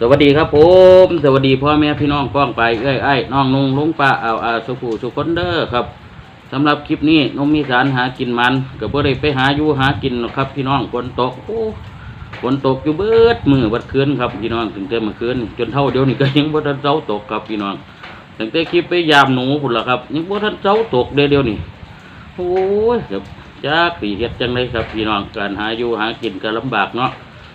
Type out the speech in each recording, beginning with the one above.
สวัสดีครับผม สวัสดีพ่อแม่พี่น้องก้องไปเอ้ยไอ้น้องนุ่งลุงป้าเอาอาสุขูสุคนเด้อครับสำหรับคลิปนี้นมมีสารหากินมันก็บ่ได้ไปหาอยู่หากินครับ พี่น้องฝนตกโอ้ฝนตกอยู่เบิดมือบัดคืนครับพี่น้องถึงแต่เมื่อคืนจนเท่าเดียวนี่ก็ยังบ่ทันเจ้าตกครับพี่น้องตั้งแต่คลิปไปยามหนูพุ่นละครับยังบ่ทันเจ้าตกเดียวเดียวนี่โอ้ยครับจักสิเฮ็ดจังไดครับพี่น้องการหาอยู่หากินก็ลำบากเนาะ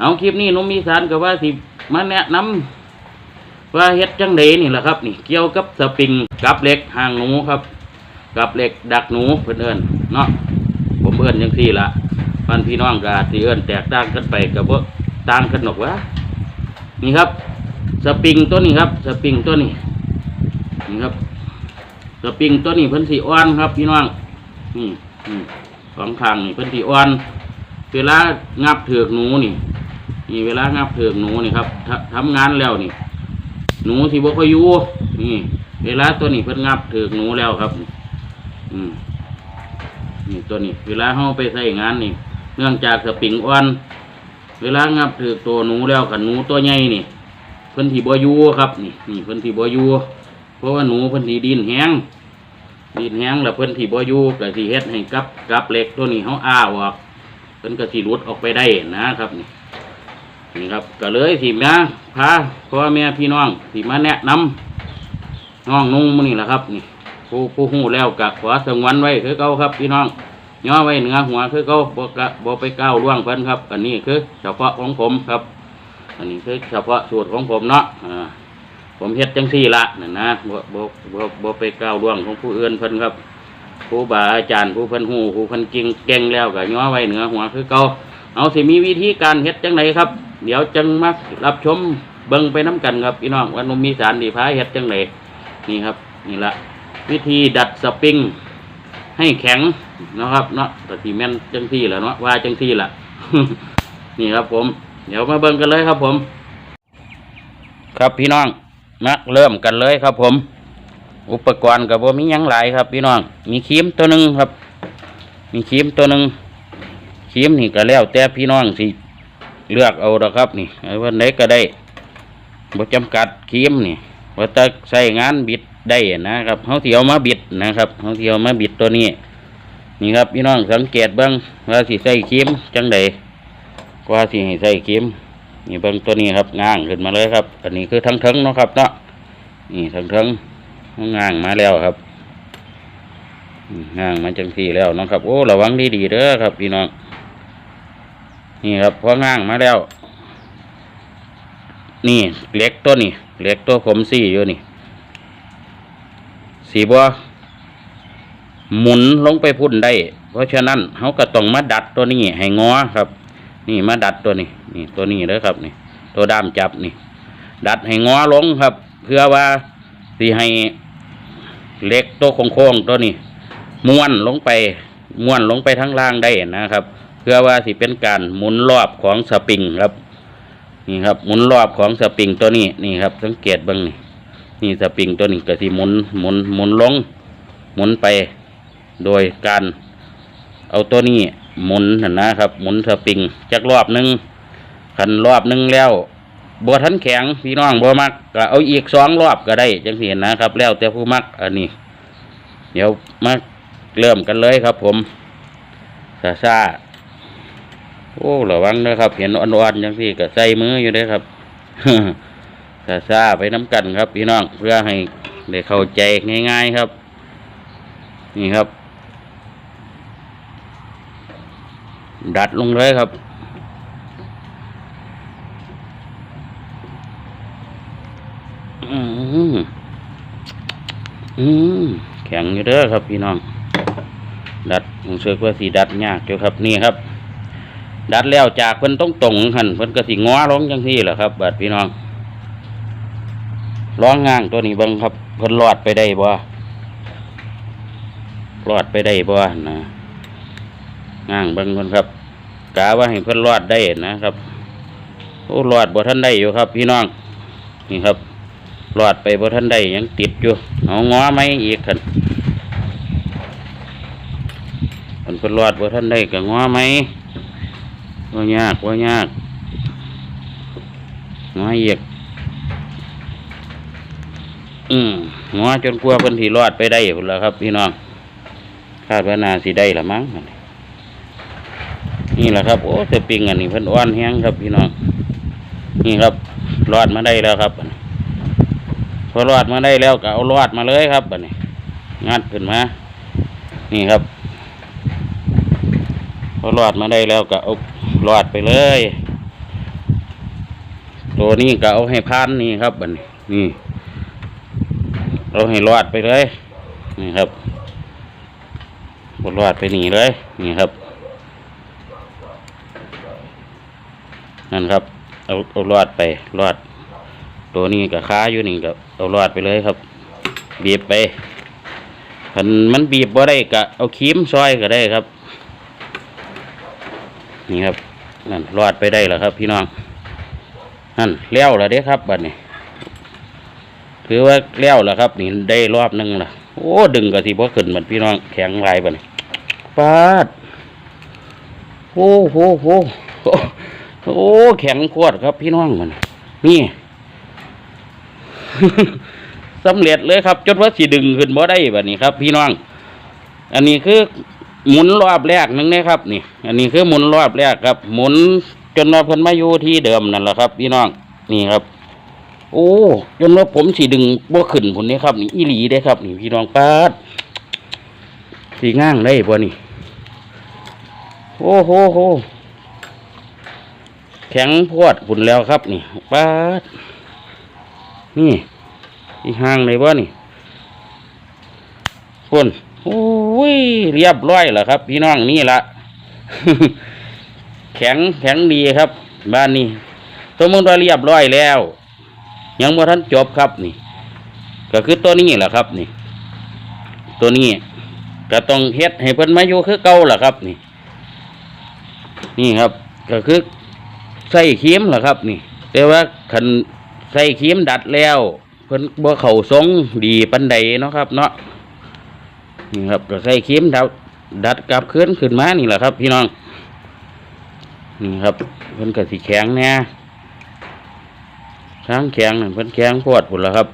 เอาคลิปนี้นมมีสารก็ว่าสิมาแนะนำว่าเฮ็ดจังไดนี่แหละครับ นี่เกี่ยวกับสปริงกับเหล็กหางหนูครับ กับเหล็กดักหนูเพิ่นเอิ้นเนาะผมเอิ้นจังซี่ละพันพี่น้องกาจสิเอิ้นแตกต่างกันไปก็บ่ต่างกันหรอกวะนี่ครับ สปริงตัวนี้ครับสปริงตัวนี้นี่ครับสปริงตัวนี้เพิ่นสีอ่อนครับพี่น้องนี่นี่สองข้างนี่เพิ่นสีอ่อนเวลางับเถือกหนูนี่ นี่เวลางับเถือกหนูนี่ครับททำงานแล้วนี่ หนูสิบ่คอยอยู่นี่ เวลาตัวนี้เพิ่นงับเถือกหนูแล้วครับ อืมนี่ตัวนี้ เวลาเฮาไปใช้งานนี่ เนื่องจากสปริงอ่อนเวลางับเถือกตัวหนูแล้วกับหนูตัวใหญ่นี่ เพิ่นสิบ่อยู่ครับ นี่นี่เพิ่นสิบ่อยู่เพราะว่าหนูเพิ่นสิดินแห้งดินแห้งแล้วเพิ่นสิบ่อยู่ก็สิเฮ็ดให้กับกับเหล็กตัวนี้เฮาอ้าออกเพิ่นก็สิหลุดออกไปได้นะครับนี่ นี่ครับก็เลยสิมาพาพ่อแม่พี่น้องสิมาแนะนำน้องนุ่งมื้อนี่แหละครับนี่ผู้ผู้ฮู้แล้วก็ขอสงวนไว้คือเก่าครับ พี่น้องย่อไว้เหนือหัวคือเก่าบ่กะบ่ไปก้าวล่วงเพิ่นครับ อันนี้คือเฉพาะของผมครับ อันนี้คือเฉพาะสูตรของผมเนาะผมเฮ็ดจังซี่ละนั่นะบ่บ่บ่บ่ไปก้าวล่วงของผู้อื่นเพิ่นครับครูบาอาจารย์ผู้เพิ่นฮู้ผู้เพิ่นเก่งเก่งแล้วก็ย่อไว้เหนือหัวคือเก่าเอาสิมีวิธีการเฮ็ดจังไดครับ เดี๋ยวจังมารับชมเบิ่งไปน้ำกันครับพี่น้องว่าหนมมีสารดีพายเฮ็ดจังไดนี่ครับนี่ละวิธีดัดสปริงให้แข็งนะครับเนาะแต่ที่แม่นจังที่แหละเนาะว่าจังที่ละนี่ครับผม เดี๋ยวมาเบิ่งกันเลยครับผม ครับพี่น้องมาเริ่มกันเลยครับผม อุปกรณ์กับว่ามียังหลายครับ พี่น้อง มีครีมตัวหนึ่งครับ มีครีมตัวหนึ่งครีมนี่ก็แล้วแต่พี่น้องสิ เลือกเอาดอกครับนี่วันไหนก็ได้บ่จำกัดครีมนี่ว่าจะใส่งานบิดได้นะครับเขาเที่ยวมาบิดนะครับเขาเที่ยวมาบิดตัวนี้ นี่ครับพี่น้องสังเกตเบ้างว่าสิใส่ครีมจังใดกว่าสิให้ใส่ครีมนี่เบิ้งตัวนี้ครับง้างขึ้นมาเลยครับ อันนี้คือทั้งเทิงเนาะครับเนาะนี่ทั้งเทิงง่างมาแล้วครับง่างมาจังสี่แล้วเนาะครับ โอ้ระวังดีดีๆเด้อครับพี่น้อง นี่ครับพอง่างมาแล้ว นี่เล็กตัวนี่เล็กตัวผมสี่อยู่นี่ สีบัวหมุนลงไปพุ่นได้ เพราะฉะนั้นเขาก็ต้องมาดัดตัวนี้ให้งอครับ นี่มาดัดตัวนี้ นี่ตัวนี้เลยครับนี่ ตัวด้ามจับนี่ ดัดให้งอลงครับ เพื่อว่าสีให้เล็กตัวโค้งๆตัวนี้ม้วนลงไปม้วนลงไปทั้งล่างได้นะครับ เพื่อว่าสิเป็นการหมุนรอบของสปริงครับ นี่ครับหมุนรอบของสปริงตัวนี้นี่ครับ สังเกตบ้างนี่นี่สปริงตัวนี้ก็สิหมุนหมุนหมุนลง หมุนไป โดยการเอาตัวนี้หมุนนะนะครับ หมุนสปริงจักรอบหนึ่งขันรอบหนึ่งแล้วบัวทันแข็งพี่น้องบัวมักก็เอาอีกสองรอบก็ได้จังเห็นนะครับ แล้วแต่ผู้มักอันนี้ เดี๋ยวมาเริ่มกันเลยครับผมซาซา โอ้ระวังนะครับ เห็นอ่อนๆจังสี่ก็ใส่มืออยู่เด้ครับซาซาไปน้ำกันครับ พี่น้องเพื่อให้ได้เข้าใจง่าย ๆครับ นี่ครับ ดัดลงเลยครับอืมอืมแข็งอยู่เด้อครับ พี่น้อง ดัดผมเชื่อว่าสีดัดยากอยู่ครับนี่ครับ ดัดแล้วจากเพิ่นต้องตรงหันเพิ่นก็สิง้อลงจังที่แหละครับบาดพี่น้องร้องง่างตัวนี้บังครับเพิ่นรอดไปได้บ่รอดไปได้บ่นะง่างบังเพิ่นครับกะว่าให้เพิ่นรอดได้นะครับโอ้รอดบ่ทันได้อยู่ครับ พี่น้องนี่ครับรอดไปบ่ทันได้ยังติดอยู่เอาง้อไหมอีกคันมันเพิ่นรอดบ่ทันได้ก็ง้อไหม ว่ายากว่ายากง้ออีกอืมหัวจนกลัวเพิ่นสิรอดไปได้พุ่นแล้วครับ พี่น้องคาดว่านาสิได้ละมั้งนี่แหละครับโอ้สปริงอันนี้เพิ่นอ้อนแห้งครับ พี่น้องนี่ครับรอดมาได้แล้วครับพอรอดมาได้แล้วก็เอารอดมาเลยครับบัดนี้ งัดขึ้นมา นี่ครับ พอรอดมาได้แล้วก็เอา รอดไปเลย ตัวนี้ก็เอาให้พันนี่ครับบันี้นี่เอาให้รอดไปเลย นี่ครับบรอดไปหนีเลย นี่ครับ นั่นครับ เอาเอารอดไปรอด ตัวนี้กับค้าอยู่นี่กับเอารอดไปเลยครับ บีบไปมันมันบีบบ่ได้ก็เอาครีมซอยก็ได้ครับ นี่ครับ นั่นรอดไปได้แล้วครับ พี่น้องนั่นเลี้ยวแล้วเด้ครับบัดนี้ถือว่าเลี้ยวแล้วครับ นี่ได้รอบหนึงละโอ้ดึงกะสิบ่ขึ้นมันพี่น้องแข็งหลายบัดนี้ปาดโอ้โหโหโอ้โอ้แข็งโคตรครับพี่น้องมันนี่สำเร็จเลยครับ จนว่าสิดึงขึ้นบ่ได้บัดนี้ครับ พี่น้อง อันนี้คือ หมุนรอบแรกหนึงนะครับ นี่ อันนี้คือหมุนรอบแรกครับ หมุนจนว่าเพิ่นมาอยู่ที่เดิมนั่นแหละครับ พี่น้องนี่ครับ โอ้จนว่าผมสีดึงบ่ขึ้นผลนี้ครับ นี่อีหลีได้ครับ นี่พี่น้องปาดสีง่างได้บ่นี่โอ้โหโหแข็งพวดผุนแล้วครับ นี่ปาดนี่อีห่างเลยบ่นี่พุ่น โอ้ยเรียบร้อยแล้วครับ พี่น้องนี่ละแข็งแข็งดีครับ บ้านนี้ตัวมึงว่าเรียบร้อยแล้ว ยังบ่ทันจบครับนี่ ก็คือตัวนี้แหละครับ นี่ ตัวนี้ก็ต้องเฮ็ดให้เพิ่นมาอยู่คือเก่าล่ะครับ นี่ นี่ครับ ก็คือใส่ครีมล่ะครับ นี่ แต่ว่าคันใส่ครีมดัดแล้ว เพิ่นบ่เข้าทรงดีปานใดเนาะครับ เนาะ นี่ครับก็ใส่ครีมดัดดัดกลับคืนขึ้นมานี่แหละครับ พี่น้องนี่ครับเพิ่นก็สิแข็งแน่ช้างแข็งเพิ่นแข็งโพดพุ่นแล้วครับ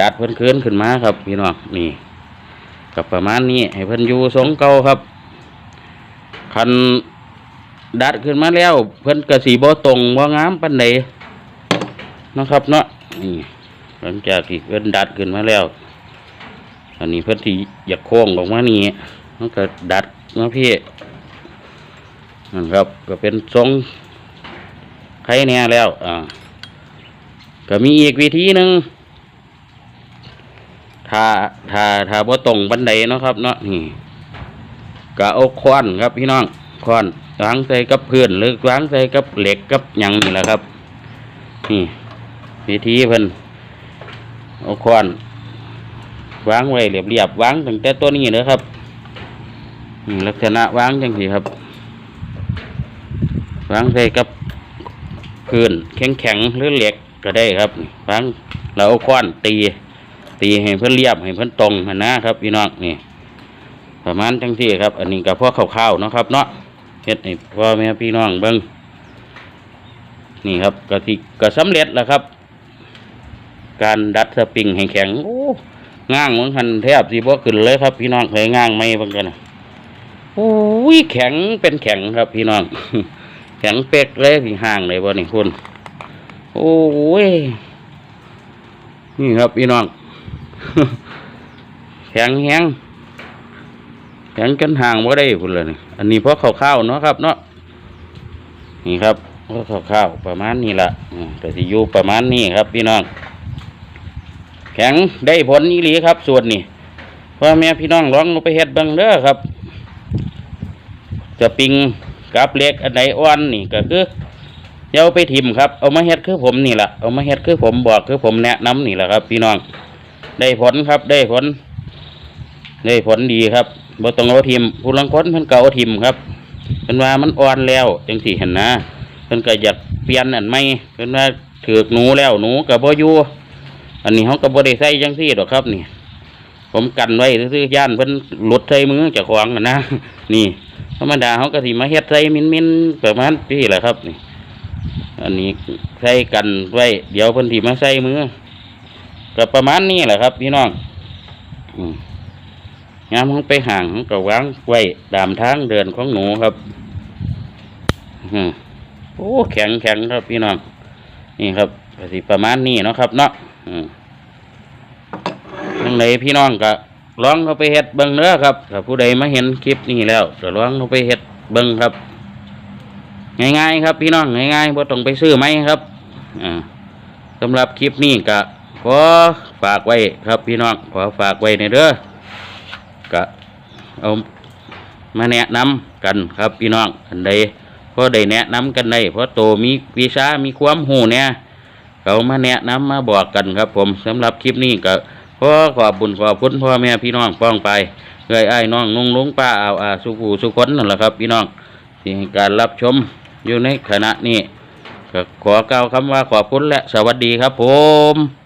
ดัดเพิ่นคืนขึ้นมาครับ พี่น้องนี่กับประมาณนี้ให้เพิ่นอยู่ทรงเก่าครับ คันดัดขึ้นมาแล้ว เพิ่นกระสีบ่ตรงบ่งามปานใดเนะครับเนาะนี่หลังจากที่เพิ่นดัดขึ้นมาแล้ว อันนี้เพิ่นที่อยากโค้งออกมานี่มันก็ดัดมาพี่นั่นครับ ก็เป็นทรงใครเนี่ยแล้ว อ่า ก็มีอีกวิธีหนึ่งถ้าถ้าถ้าบ่ตรงบันไดเนาะครับ เนาะนี่ก็เอาค้อนครับพี่น้องค้อนวางใส่กับพื้นหรือวางใส่กับเหล็กกับหยังนี่แหละครับ นี่วิธีเพิ่นเอาค้อน วางไว้เรียบๆวางตั้งแต่ตัวนี้นะครับลักษณะวางจังสีครับวางใส่กับพื้นแข็งแข็งๆหรือเหล็กก็ได้ครับฟังเราเอาค้อนตี ตีให้เพื่อนเรียบให้เพื่อนตรงนะครับพี่น้องนี่ประมาณจังที่ครับ อันนี้กับพวกข้าวๆนะครับ เนาะเฮ็ดให้พ่อแม่พี่น้องเบิ้งนี่ครับก็ที่ก็สำเร็จแล้วครับ การดัดสปริงแข็งโอ้ ง่างมันหันแทบสิบ่ขึ้นเลยครับพี่น้องเคยง่างไหมบางกันนะโอ้ยแข็งเป็นแข็งครับพี่น้อง แข็งเป๊กเลยพี่ห่างเลยบ่นี่คุณโอ้ยนี่ครับพี่น้อง แข็งแห้งแข็งจนห่างบ่าได้พุ่นเลยนี่อันนี้เพราะข้าวๆเนาะครับ เนาะนี่ครับเพราะข้าวๆประมาณนี้ละแต่ที่อยู่ประมาณนี้ครับพี่น้อง แข็งได้ผลอีหลีครับส่วนนี้พ่อแม่พี่น้องลองไปเฮ็ดเบิ่งเด้อครับ จะปิงกับเล็กอันไหนอ่อนนี่ก็คืออย่าไปทิมครับเอามาเฮ็ดคือผมนี่แหละเอามาเฮ็ดคือผมบอกคือผมแนะนำนี่แหละครับ พี่น้อง ได้ผลครับได้ผล ได้ผลดีครับบ่ต้องเอาทิมผู้ลังคนเพิ่นก็เอาทิมครับเพิ่นว่ามันอ่อนแล้วจังสี่เห็นนะเพิ่นก็อยากเปลี่ยนอันใหม่เพิ่นว่าถือกหนูแล้วหนูก็บ่อยู่ อันนี้เฮาก็บ่ได้ใส่จังซี่ดอกครับนี่ผมกันไว้ซื่อย่านเพิ่นหลุดใส่มือจ้าของนะนะนี่ธรรมดาเขาก็สิมาเฮ็ดใส่มินมินประมาณนี้แหละครับนี่ อันนี้ใส่กันไว้เดี๋ยวเพิ่นสิมาใส่มือก็ประมาณนี้แหละครับพี่น้องงามของไปห่างของก็วางไว้ตามทางเดินของหนูครับโอ้แข็งแข็งครับพี่น้องนี่ครับก็สิประมาณนี้เนาะครับเนาะ อืมยังไงพี่น้องก็ลองเข้าไปเฮ็ดเบิ่งเด้อครับถ้าผู้ใดมาเห็นคลิปนี้แล้วก็ลองเข้าไปเฮ็ดเบิ่งครับ ง่ายๆครับ พี่น้องง่ายๆบ่ต้องไปซื้อไหมครับอ่าสำหรับคลิปนี้ก็ขอฝากไว้ครับพี่น้องขอฝากไว้ในเด้อก็เอามาแนะนำกันครับพี่น้องอันใดพอได้แนะนำกันได้เพราะโตมีวิชามีความหูเนี่ย เขามาแนะนำมาบอกกันครับ ผมสำหรับคลิปนี้ก็ขอขอบบุญขอบคุณพ่อแม่พี่น้องป้องไปเงยไอ้น้องนุ่งลุงป้าเอาอาสุขูสุขนนั่นแหละครับพี่น้องที่การรับชมอยู่ในขณะนี้ก็ขอกล่าวคำว่าขอบคุณและสวัสดีครับผม